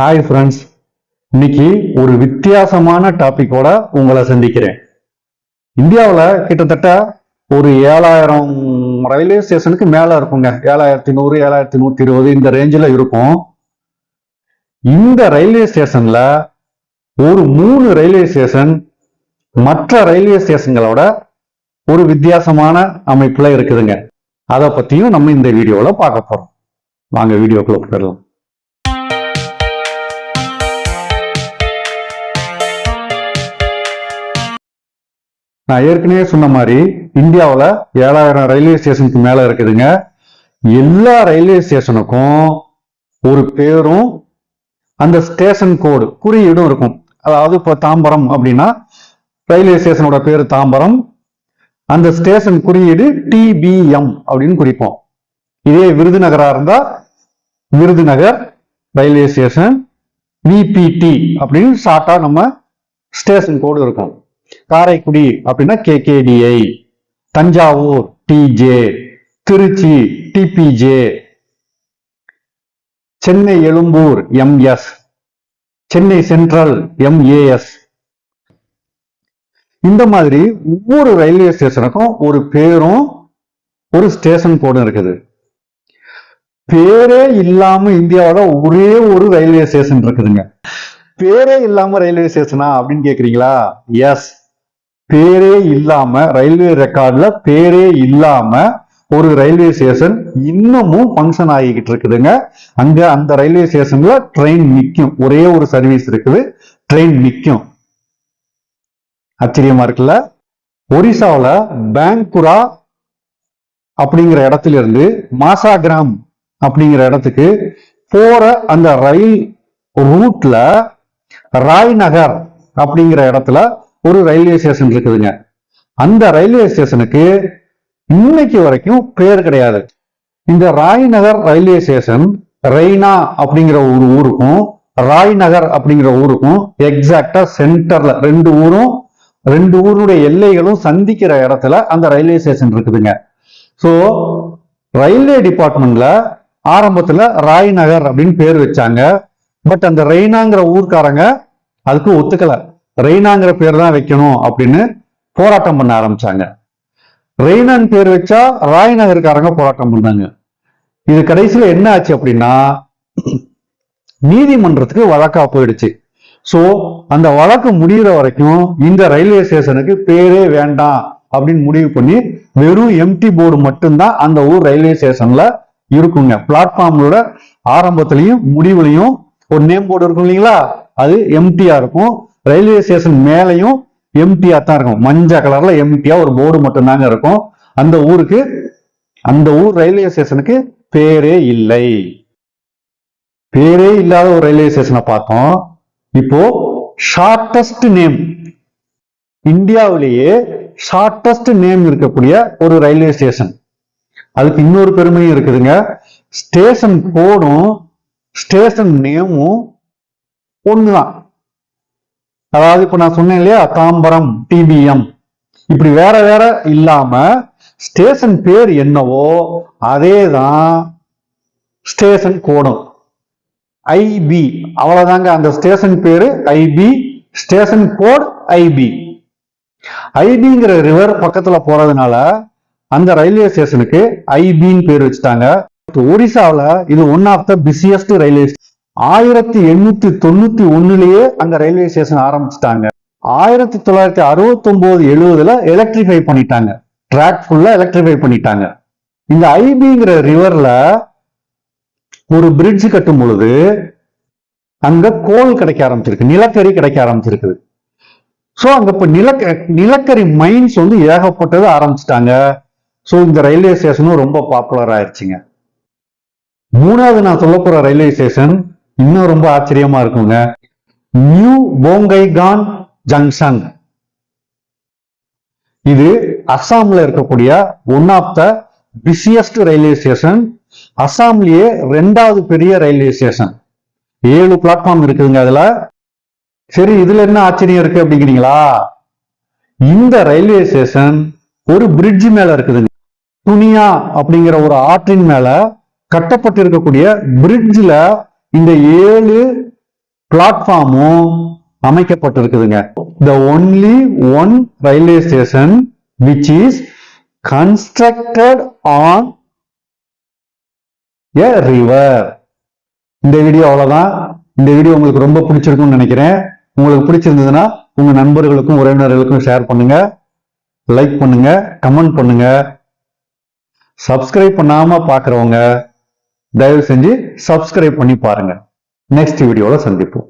Hi friends இன்னைக்கு ஒரு வித்தியாசமான டாபிக்கோட உங்களை சந்திக்கிறேன். இந்தியாவில் கிட்டத்தட்ட ஒரு ஏழாயிரம் ரயில்வே ஸ்டேஷனுக்கு மேலே இருக்குங்க. ஏழாயிரத்தி நூறு ஏழாயிரத்தி நூற்றி இருபது இந்த ரேஞ்சில் இருக்கும். இந்த ரயில்வே ஸ்டேஷனில் ஒரு மூணு ரயில்வே ஸ்டேஷன் மற்ற ரயில்வே ஸ்டேஷன்களோட ஒரு வித்தியாசமான அமைப்பில் இருக்குதுங்க. அதை பற்றியும் நம்ம இந்த வீடியோவில் பார்க்க போகிறோம் வாங்க வீடியோக்குள்ள போயிடலாம். நான் ஏற்கனவே சொன்ன மாதிரி இந்தியாவில் ஏழாயிரம் ரயில்வே ஸ்டேஷனுக்கு மேலே இருக்குதுங்க. எல்லா ரயில்வே ஸ்டேஷனுக்கும் ஒரு பேரும் அந்த ஸ்டேஷன் கோடு குறியீடும் இருக்கும். அதாவது இப்போ தாம்பரம் அப்படின்னா ரயில்வே ஸ்டேஷனோட பேர் தாம்பரம். அந்த ஸ்டேஷன் குறியீடு டிபிஎம் அப்படின்னு குறிப்போம். இதே விருதுநகரா இருந்தா விருதுநகர் ரயில்வே ஸ்டேஷன் விபிடி அப்படின்னு ஷார்ட்டாக நம்ம ஸ்டேஷன் கோடு இருக்கும். காரைக்குடி அப்படின்னா KKDI Thanjavur TJ Trichy TPJ Chennai Egmore MS Chennai central MAS இந்த மாதிரி ஒவ்வொரு ரயில்வே ஸ்டேஷனுக்கும் ஒரு பேரும் ஒரு ஸ்டேஷன் கோடும் இருக்குது. பேரே இல்லாம இந்தியாவோட ஒரே ஒரு ரயில்வே ஸ்டேஷன் இருக்குதுங்க. பேரே இல்லாம ரயில்வே ஸ்டேஷனா அப்படின்னு கேக்குறீங்களா? எஸ் பேரே இல்லாம ரயில்வே ரெக்கார்ட்ல பேரே இல்லாம ஒரு ரயில்வே ஸ்டேஷன் இன்னமும் ஃபங்க்ஷன் ஆகிக்கிட்டு இருக்குதுங்க. அங்க அந்த ரயில்வே ஸ்டேஷன்ல ட்ரெயின் நிற்கும் ஒரே ஒரு சர்வீஸ் இருக்குது ட்ரெயின் நிற்கும் ஆச்சரியமா இருக்குல்ல? ஒரிசாவில் பேங்குரா அப்படிங்கிற இடத்துல இருந்து மாசாகிராம் அப்படிங்கிற இடத்துக்கு போற அந்த ரயில் ரூட்ல ராய் நகர் அப்படிங்கிற இடத்துல ஒரு ரயில்வே ஸ்டேஷன் இருக்குதுங்க. அந்த ரயில்வே ஸ்டேஷனுக்கு இன்னைக்கு வரைக்கும் பேர் கிடையாது. இந்த ராய்நகர் ரயில்வே ஸ்டேஷன் ரெய்னா அப்படிங்கிற ஒரு ஊருக்கும் ராய்நகர் அப்படிங்கிற ஊருக்கும் எக்ஸாக்டா சென்டர்ல ரெண்டு ஊரும் ரெண்டு ஊருடைய எல்லைகளும் சந்திக்கிற இடத்துல அந்த ரயில்வே ஸ்டேஷன் இருக்குதுங்க. ஸோ ரயில்வே டிபார்ட்மெண்ட்ல ஆரம்பத்துல ராய்நகர் அப்படின்னு பேர் வச்சாங்க. பட் அந்த ரெய்னாங்கிற ஊர்க்காரங்க அதுக்கு ஒத்துக்கலை. ரெய்னாங்கிற பேர் தான் வைக்கணும் அப்படின்னு போராட்டம் பண்ண ஆரம்பிச்சாங்க. ரெய்னான் பேர் வச்சா ராய் நகருக்காரங்க போராட்டம் பண்ணாங்க. இது கடைசியில என்ன ஆச்சு அப்படின்னா நீதிமன்றத்துக்கு வழக்கா போயிடுச்சு. சோ அந்த வழக்கு முடிகிற வரைக்கும் இந்த ரயில்வே ஸ்டேஷனுக்கு பேரே வேண்டாம் அப்படின்னு முடிவு பண்ணி வெறும் எம்டி போர்டு மட்டும்தான் அந்த ஊர் ரயில்வே ஸ்டேஷன்ல இருக்குங்க. பிளாட்ஃபார்மோட ஆரம்பத்திலையும் முடிவுலையும் ஒரு நேம் போர்டு இருக்கும் இல்லைங்களா? அது எம்டியா இருக்கும். ரயில்வே ஸ்டேஷன் மேலையும் எம்டியா தான் இருக்கும். மஞ்சள் கலர்ல எம்டியா ஒரு போர்டு மட்டும்தாங்க இருக்கும். அந்த ஊருக்கு அந்த ஊர் ரயில்வே ஸ்டேஷனுக்கு பேரே இல்லை. பேரே இல்லாத ஒரு ரயில்வே ஸ்டேஷனை பார்த்தோம். இப்போ ஷார்டஸ்ட் நேம் இந்தியாவிலேயே ஷார்டஸ்ட் நேம் இருக்கக்கூடிய ஒரு ரயில்வே ஸ்டேஷன். அதுக்கு இன்னொரு பெருமையும் இருக்குதுங்க. ஸ்டேஷன் கோடும் ஸ்டேஷன் நேமும் ஒண்ணுதான். அதாவது இப்ப நான் சொன்னேன் இல்லையா தாம்பரம் டிபிஎம் இப்படி வேற வேற இல்லாம ஸ்டேஷன் பேர் என்னவோ அதே தான் ஸ்டேஷன் கோடும் ஐபி அவ்வளவுதாங்க. அந்த ஸ்டேஷன் பேரு ஐபி ஸ்டேஷன் கோட் ஐபி ஐபிங்கிற ரிவர் பக்கத்துல போறதுனால அந்த ரயில்வே ஸ்டேஷனுக்கு ஐபின்னு பேர் வச்சுட்டாங்க. ஒடிசாவில் இது one of the busiest railway ஆயிரத்தி எண்ணூத்தி தொண்ணூத்தி ஒன்னுலயே அங்க ரயில்வே ஸ்டேஷன் ஆரம்பிச்சிட்டாங்க. ஆயிரத்தி தொள்ளாயிரத்தி அறுபத்தி ஒன்பது எழுபதுல எலக்ட்ரிஃபை பண்ணிட்டாங்க. ட்ராக் ஃபுல்லா எலக்ட்ரிஃபை பண்ணிட்டாங்க. இந்த ஐபிங்கிற ரிவர்ல ஒரு பிரிட்ஜ் கட்டும் பொழுது அங்க கோல் கிடைக்க ஆரம்பிச்சிருக்கு. நிலக்கரி கிடைக்க ஆரம்பிச்சிருக்குது. ஸோ அங்க இப்ப நிலக்க நிலக்கரி மைன்ஸ் வந்து ஏகப்பட்டது ஆரம்பிச்சிட்டாங்க. ஸோ இந்த ரயில்வே ஸ்டேஷனும் ரொம்ப பாப்புலர் ஆயிடுச்சுங்க. மூணாவது நான் சொல்ல போற ரயில்வே ஸ்டேஷன் இன்னும் ரொம்ப ஆச்சரியமா இருக்குங்க. நியூ போங்கைகான் ஜங்ஷன் இது அஸ்ஸாம்ல இருக்கக்கூடிய one of the busiest railway station அஸ்ஸாம்லயே ரெண்டாவது பெரிய ரயில்வே ஸ்டேஷன் ஏழு பிளாட்ஃபார்ம் இருக்குதுங்க அதுல. சரி இதுல என்ன ஆச்சரியம் இருக்கு அப்படிங்கிறீங்களா? இந்த ரயில்வே ஸ்டேஷன் ஒரு பிரிட்ஜ் மேல இருக்குதுங்க. துணியா அப்படிங்கிற ஒரு ஆற்றின் மேல கட்டப்பட்டிருக்கக்கூடிய பிரிட்ஜில் இந்த ஏழு பிளாட்ஃபார்மும் அமைக்கப்பட்டிருக்குதுங்க. The only one railway station which is constructed on a river இந்த வீடியோ அவ்வளோதான் இந்த வீடியோ உங்களுக்கு ரொம்ப பிடிச்சிருக்கும்னு நினைக்கிறேன். உங்களுக்கு பிடிச்சிருந்ததுன்னா உங்கள் நண்பர்களுக்கும் உறவினர்களுக்கும் ஷேர் பண்ணுங்க. லைக் பண்ணுங்க. கமெண்ட் பண்ணுங்க. சப்ஸ்கிரைப் பண்ணாமல் பார்க்குறவங்க தயவு செஞ்சு சப்ஸ்கிரைப் பண்ணி பாருங்க. நெக்ஸ்ட் வீடியோவில் சந்திப்போம்.